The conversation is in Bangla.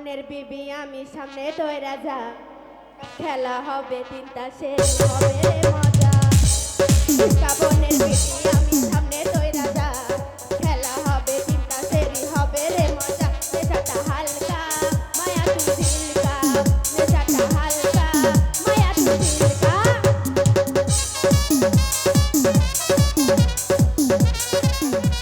বোনের বিবি, আমি সামনে দইরা যা। খেলা হবে তিনটা শেষ হবে মজা। ইস্কা বোনের বিবি, আমি সামনে দইরা যা। খেলা হবে তিনটা, সেরি হবে রে মজা। নেশাটা হালকা, মায়া তু দিলকা নেশাটা হালকা, মায়া তু দিলকা কমলা